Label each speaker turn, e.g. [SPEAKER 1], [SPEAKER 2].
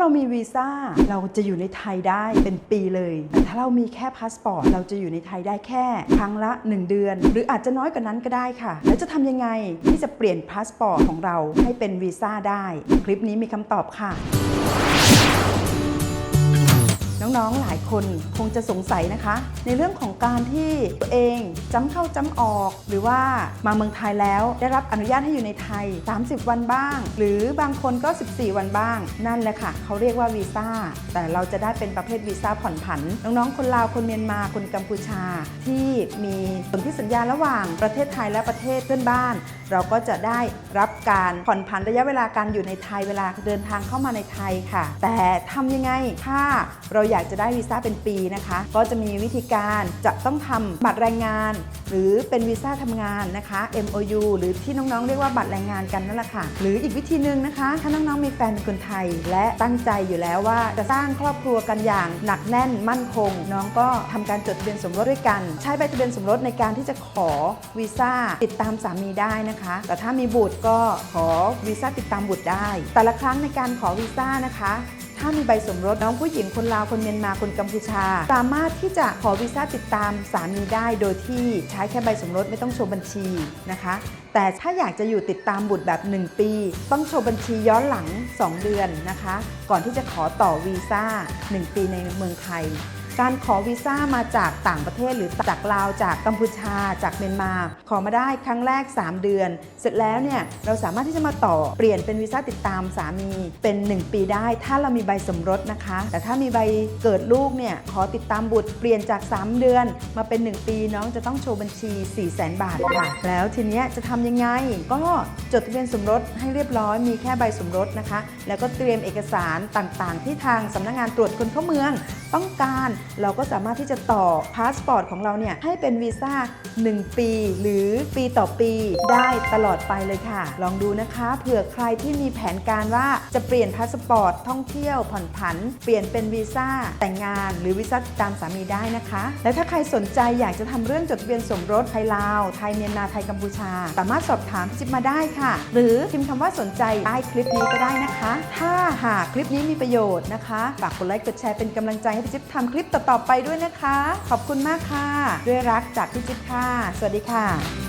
[SPEAKER 1] เรามีวีซ่าเราจะอยู่ในไทยได้เป็นปีเลย แต่ถ้าเรามีแค่พาสปอร์ตเราจะอยู่ในไทยได้แค่ครั้งละ 1 เดือน หรืออาจจะน้อยกว่านั้นก็ได้ค่ะ แล้วจะทำยังไงที่จะเปลี่ยนพาสปอร์ตของเราให้เป็นวีซ่าได้ คลิปนี้มีคำตอบค่ะ น้องๆหลายคนคงจะสงสัยนะคะ ในเรื่องของการที่ตัวเองจำเข้าจำออก หรือว่ามาเมืองไทยแล้วได้รับอนุญาตให้อยู่ในไทย 30 วันบ้าง หรือบางคนก็ 14 วันบ้าง นั่นแหละค่ะเขาเรียกว่าวีซ่าแต่เราจะได้เป็นประเภทวีซ่าผ่อนผัน น้องๆ คนลาวคนเมียนมาคนกัมพูชา ที่มีสนธิสัญญาระหว่างประเทศไทยและประเทศเพื่อนบ้าน เราก็จะได้รับการผ่อนผันระยะเวลาการอยู่ในไทยเวลาเดินทางเข้ามาในไทยค่ะ แต่ทำยังไงถ้าเราอยากจะได้วีซ่าเป็นปีนะคะ ก็จะมีวิธีการจะต้องทำบัตรแรงงาน หรือเป็นวีซ่าทำงานนะคะ MOU หรือที่น้องๆ เรียกว่าบัตรแรงงานกันนั่นแหละค่ะ หรืออีกวิธีหนึ่งนะคะ ถ้าน้องๆ มีแฟนเป็นคนไทย และตั้งใจอยู่แล้วว่าจะสร้างครอบครัวกันอย่างหนักแน่นมั่นคง น้องก็ทำการจดทะเบียนสมรสด้วยกัน ใช้ใบทะเบียนสมรสในการที่จะขอวีซ่าติดตามสามีได้นะคะ แต่ถ้ามีบุตรก็ขอวีซ่าติดตามบุตรได้ แต่ละครั้งในการขอวีซ่านะคะ ถ้ามีใบสมรสน้องผู้หญิงคนลาวคนเมียนมาคนกัมพูชา สามารถที่จะขอวีซ่าติดตามสามีได้ โดยที่ใช้แค่ใบสมรสไม่ต้องโชว์บัญชีนะคะ แต่ถ้าอยากจะอยู่ติดตามบุตรแบบ 1 ปี ต้องโชว์บัญชีย้อนหลัง 2 เดือนนะคะ ก่อนที่จะขอต่อวีซ่า 1 ปีในเมืองไทย การขอวีซ่ามาจากต่างประเทศหรือจากลาวจากกัมพูชา จากเมียนมา ขอมาได้ครั้งแรก 3 เดือน เสร็จแล้วเนี่ยเราสามารถที่จะมาต่อเปลี่ยนเป็นวีซ่าติดตามสามีเป็น 1 ปีได้ ถ้าเรามีใบสมรสนะคะ แต่ถ้ามีใบเกิดลูกเนี่ยขอติดตามบุตรเปลี่ยนจาก 3 เดือน มาเป็น 1 ปีน้องจะต้องโชว์บัญชี 4 0 0 0 0 0 บาทค่ะแล้วทีเนี้ยจะทำยังไง ก็จดทะเบียนสมรสให้เรียบร้อยมีแค่ใบสมรสนะคะ แล้วก็เตรียมเอกสารต่างๆ ที่ทางสำนักงานตรวจคนเข้าเมืองต้องการเราก็สามารถที่จะต่อพาสปอร์ตของเราเนี่ยให้เป็นวีซ่า1 ปี หรือปีต่อปีได้ตลอดไปเลยค่ะ ลองดูนะคะเผื่อใครที่มีแผนการว่าจะเปลี่ยนพาสปอร์ตท่องเที่ยวผ่อนผัน เปลี่ยนเป็นวีซ่าแต่งงาน หรือวีซ่าตามสามีได้นะคะ และถ้าใครสนใจอยากจะทำเรื่องจดทะเบียนสมรสไทยลาว ไทยเมียนมาไทยกัมพูชา สามารถสอบถามพี่จิ๊บมาได้ค่ะ หรือพิมพ์คำว่าสนใจใต้คลิปนี้ก็ได้นะคะ ถ้าหากคลิปนี้มีประโยชน์นะคะฝากกดไลค์กดแชร์เป็นกำลังใจให้พี่จิ๊บทำคลิปตต่อๆไปด้วยนะคะ ขอบคุณมากค่ะ ด้วยรักจากพี่จิ๊บค่ะ สวัสดีค่ะ